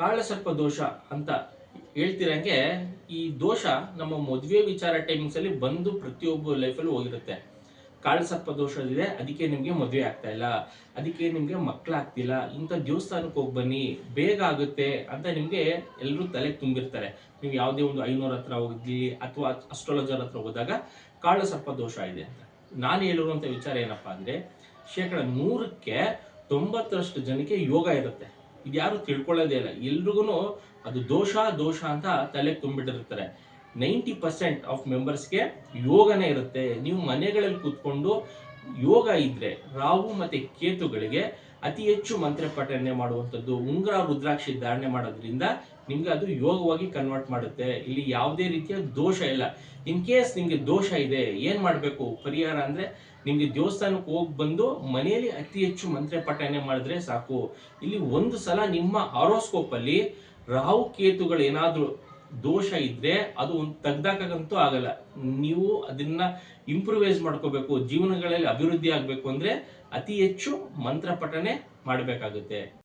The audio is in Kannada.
ಕಾಳಸರ್ಪ ದೋಷ ಅಂತ ಹೇಳ್ತಿರಂಗೆ, ಈ ದೋಷ ನಮ್ಮ ಮದುವೆ ವಿಚಾರ ಟೈಮಿಂಗ್ಸ್ ಅಲ್ಲಿ ಬಂದು ಪ್ರತಿಯೊಬ್ಬ ಲೈಫಲ್ಲೂ ಹೋಗಿರುತ್ತೆ. ಕಾಳಸರ್ಪ ದೋಷ ಇದೆ ಅದಕ್ಕೆ ನಿಮಗೆ ಮದುವೆ ಆಗ್ತಾ ಇಲ್ಲ, ಅದಕ್ಕೆ ನಿಮಗೆ ಮಕ್ಕಳಾಗ್ತಿಲ್ಲ ಇಂಥ ದೇವಸ್ಥಾನಕ್ಕೆ ಹೋಗಿ ಬನ್ನಿ, ಬೇಗ ಆಗುತ್ತೆ ಅಂತ ನಿಮಗೆ ಎಲ್ಲರೂ ತಲೆಗೆ ತುಂಬಿರ್ತಾರೆ. ನೀವು ಯಾವುದೇ ಒಂದು ಐನೂರ ಹತ್ರ ಹೋಗಿ ಅಥವಾ ಅಸ್ಟ್ರಾಲಜರ್ ಹತ್ರ ಹೋದಾಗ ಕಾಳಸರ್ಪ ದೋಷ ಇದೆ ಅಂತ. ನಾನು ಹೇಳುವಂಥ ವಿಚಾರ ಏನಪ್ಪಾ ಅಂದ್ರೆ, ಶೇಕಡ ನೂರಕ್ಕೆ ತೊಂಬತ್ತರಷ್ಟು ಜನಕ್ಕೆ ಯೋಗ ಇರುತ್ತೆ. ಇದು ಯಾರು ತಿಳ್ಕೊಳ್ಳೋದೇ ಇಲ್ಲ. ಎಲ್ರಿಗೂ ಅದು ದೋಷ ದೋಷ ಅಂತ ತಲೆ ತುಂಬಿಟ್ಟಿರ್ತಾರೆ. ನೈಂಟಿ ಪರ್ಸೆಂಟ್ ಆಫ್ ಮೆಂಬರ್ಸ್ಗೆ ಯೋಗನೇ ಇರುತ್ತೆ. ನೀವು ಮನೆಗಳಲ್ಲಿ ಕೂತ್ಕೊಂಡು ಯೋಗ ಇದ್ರೆ ರಾಹು ಮತ್ತೆ ಕೇತುಗಳಿಗೆ ಅತಿ ಹೆಚ್ಚು ಮಂತ್ರ ಪಠನೆ ಮಾಡುವಂಥದ್ದು, ಉಂಗುರ, ರುದ್ರಾಕ್ಷಿ ಧಾರಣೆ ಮಾಡೋದ್ರಿಂದ ನಿಮ್ಗೆ ಅದು ಯೋಗವಾಗಿ ಕನ್ವರ್ಟ್ ಮಾಡುತ್ತೆ. ಇಲ್ಲಿ ಯಾವುದೇ ರೀತಿಯ ದೋಷ ಇಲ್ಲ. ಇನ್ ಕೇಸ್ ನಿಮ್ಗೆ ದೋಷ ಇದೆ, ಏನ್ ಮಾಡ್ಬೇಕು? ಪರಿಹಾರ ಅಂದ್ರೆ ನಿಮ್ಗೆ ದೇವಸ್ಥಾನಕ್ಕೆ ಹೋಗಿ ಬಂದು ಮನೆಯಲ್ಲಿ ಅತಿ ಹೆಚ್ಚು ಮಂತ್ರ ಪಠನೆ ಮಾಡಿದ್ರೆ ಸಾಕು. ಇಲ್ಲಿ ಒಂದು ಸಲ ನಿಮ್ಮ ಆರೋಸ್ಕೋಪ್ ಅಲ್ಲಿ ರಾಹು, ಕೇತುಗಳು ಏನಾದ್ರೂ ದೋಷ ಇದ್ರೆ ಅದು ಒಂದು ತೆಗ್ದಾಕಂತೂ ಆಗಲ್ಲ. ನೀವು ಅದನ್ನ ಇಂಪ್ರೂವೈಸ್ ಮಾಡ್ಕೋಬೇಕು, ಜೀವನಗಳಲ್ಲಿ ಅಭಿವೃದ್ಧಿ ಆಗ್ಬೇಕು ಅಂದ್ರೆ ಅತಿ ಹೆಚ್ಚು ಮಂತ್ರ ಪಠನೆ ಮಾಡಬೇಕಾಗುತ್ತೆ.